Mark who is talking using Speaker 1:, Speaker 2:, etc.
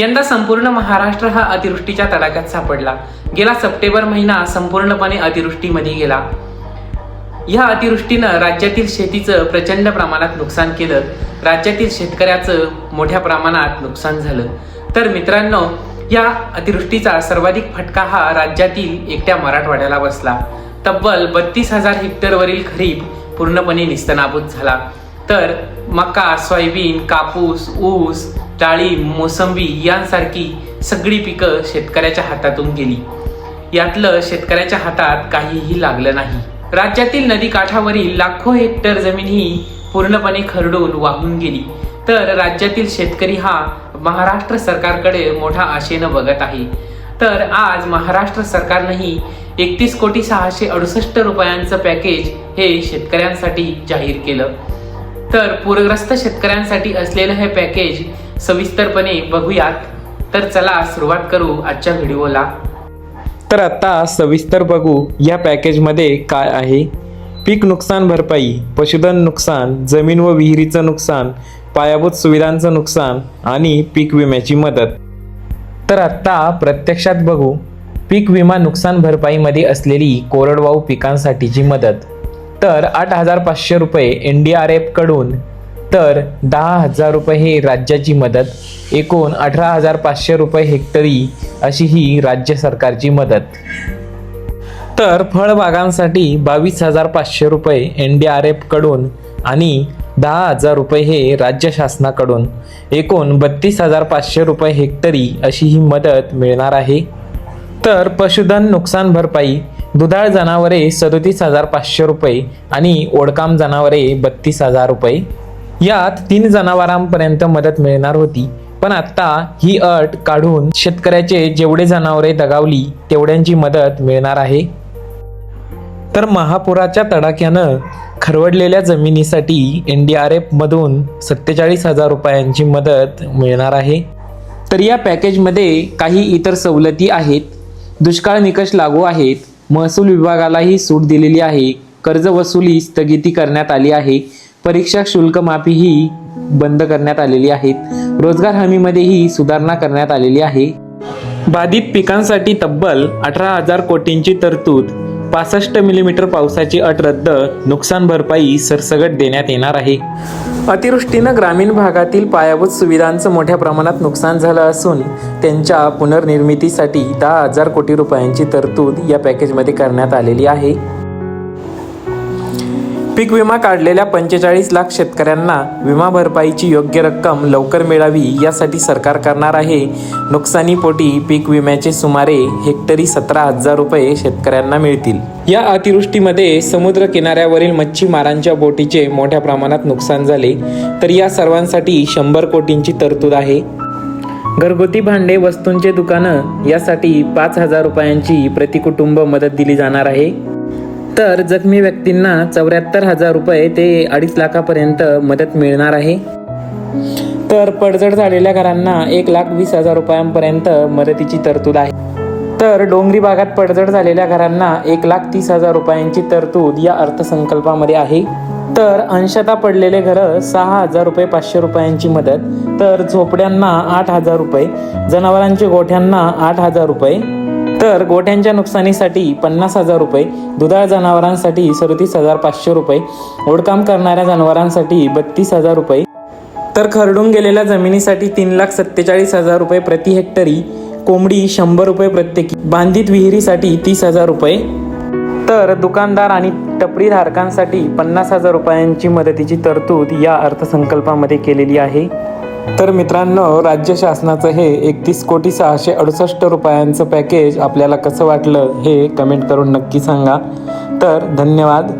Speaker 1: यंदा संपूर्ण महाराष्ट्र हा अतिवृष्टीच्या तडाख्यात सापडला. गेला सप्टेंबर महिना संपूर्णपणे अतिवृष्टीमध्ये गेला. या अतिवृष्टीनं राज्यातील शेतीचं प्रचंड प्रमाणात नुकसान केलं. राज्यातील शेतकऱ्याचं मोठ्या प्रमाणात नुकसान झालं. तर मित्रांनो या अतिवृष्टीचा सर्वाधिक फटका हा राज्यातील एकट्या मराठवाड्याला बसला. तब्बल बत्तीस हजार हेक्टरवरील खरीप पूर्णपणे निस्तनाबूत झाला. तर मका सोयाबीन कापूस ऊस डाळी मोसंबी यांसारखी सगळी पिकं शेतकऱ्याच्या हातातून गेली. यातलं शेतकऱ्याच्या हातात काहीही लागलं नाही. राज्यातील नदीकाठावरील लाखो हेक्टर जमीन ही पूर्णपणे खरडून वाहून गेली. तर राज्यातील शेतकरी हा महाराष्ट्र सरकारकडे मोठा आशेनं बघत आहे. तर आज महाराष्ट्र सरकारनंही एकतीस कोटी सहाशे अडुसष्ट रुपयांचं पॅकेज हे शेतकऱ्यांसाठी जाहीर केलं. तर पूरग्रस्त शेतकऱ्यांसाठी असलेलं हे पॅकेज सविस्तरपणे बघूयात. तर चला सुरुवात करू आजच्या व्हिडिओला.
Speaker 2: तर आता सविस्तर बघू या पॅकेजमध्ये काय आहे. पीक नुकसान भरपाई पशुधन नुकसान जमीन व विहिरीचं नुकसान पायाभूत सुविधांचं नुकसान आणि पीक विम्याची मदत. तर आत्ता प्रत्यक्षात बघू पीक विमा नुकसान भरपाईमध्ये असलेली कोरडवाहू पिकांसाठीची मदत. तर आठ हजार पाचशे रुपये एन डी आर एफकडून तर दहा हजार रुपये हे राज्याची मदत एकूण अठरा हजार पाचशे रुपये हेक्टरी अशी ही राज्य सरकारची मदत. तर फळबागांसाठी बावीस हजार पाचशे रुपये एन डी आर एफकडून आणि दहा हजार रुपये हे राज्य शासनाकडून एकूण बत्तीस हजार पाचशे रुपये हेक्टरी अशी ही मदत मिळणार आहे. तर पशुधन नुकसान भरपाई दुधाळ जनावरे सदोतीस हजार पाचशे रुपये आणि ओडकाम जनावरे बत्तीस हजार रुपये. यात तीन जनावरांपर्यंत मदत मिळणार होती. पण आता ही अट काढून शेतकऱ्याचे जेवढे जनावरे दगावली तेवढ्यांची मदत मिळणार आहे. तर महापुराच्या तडाख्यानं खरवडलेल्या जमिनीसाठी एन डी आर एफमधून सत्तेचाळीस हजार रुपयांची मदत मिळणार आहे. तर या पॅकेजमध्ये काही इतर सवलती आहेत. दुष्काळ निकष लागू आहेत. महसूल विभागालाही सूट दिलेली आहे. कर्ज वसुली स्थगिती करण्यात आली आहे. परीक्षा शुल्क माफीही बंद करण्यात आलेली आहेत. रोजगार हमीमध्येही सुधारणा करण्यात आलेली आहे. बाधित पिकांसाठी तब्बल अठरा हजार कोटींची तरतूद पासष्ट मिलीमीटर पावसाची अट रद्द नुकसान भरपाई सरसगट देण्यात येणार आहे. अतिवृष्टीनं ग्रामीण भागातील पायाभूत सुविधांचं मोठ्या प्रमाणात नुकसान झालं असून त्यांच्या पुनर्निर्मितीसाठी दहा हजार कोटी रुपयांची तरतूद या पॅकेजमध्ये करण्यात आलेली आहे. पीक विमा काढलेल्या पंचेचाळीस लाख शेतकऱ्यांना विमा भरपाईची योग्य रक्कम लवकर मिळावी यासाठी सरकार करणार आहे. नुकसानीपोटी पीक विम्याचे सुमारे हेक्टरी सतरा हजार रुपये शेतकऱ्यांना मिळतील. या अतिवृष्टीमध्ये समुद्र किनाऱ्यावरील मच्छीमारांच्या बोटीचे मोठ्या प्रमाणात नुकसान झाले. तर या सर्वांसाठी शंभर कोटींची तरतूद आहे. घरगुती भांडे वस्तूंचे दुकानं यासाठी पाच हजार रुपयांची प्रतिकुटुंब मदत दिली जाणार आहे. तर जखमी व्यक्तींना चौऱ्याहत्तर हजार रुपये ते अडीच लाखापर्यंत मदत मिळणार आहे? तर पडझड झालेल्या घरांना एक लाख वीस हजार रुपयांपर्यंत मदतीची तरतूद आहे. तर डोंगरी भागात पडझड झालेल्या घरांना एक लाख तीस हजार रुपयांची तरतूद या अर्थसंकल्पामध्ये आहे. तर अंशतः पडलेले घरं सहा हजार रुपये पाचशे रुपयांची मदत तर झोपड्यांना आठ हजार रुपये जनावरांच्या गोठ्यांना आठ हजार रुपये तर गोठ्यांच्या नुकसानीसाठी पन्नास हजार रुपये दुधाळ जनावरांसाठी सदतीस हजार पाचशे रुपये ओढकाम करणाऱ्या जनावरांसाठी बत्तीस हजार रुपये. तर खरडून गेलेल्या जमिनीसाठी तीन लाख सत्तेचाळीस हजार रुपये प्रति हेक्टरी कोंबडी शंभर रुपये प्रत्येकी बांधित विहिरीसाठी तीस हजार रुपये. तर दुकानदार आणि टपरी धारकांसाठी पन्नास हजार रुपयांची मदतीची तरतूद या अर्थसंकल्पामध्ये केलेली आहे. तर मित्रांनो राज्य शासनाचं हे एकतीस कोटी सहाशे अडुसष्ट रुपयांचं पॅकेज आपल्याला कसं वाटलं हे कमेंट करून नक्की सांगा. तर धन्यवाद.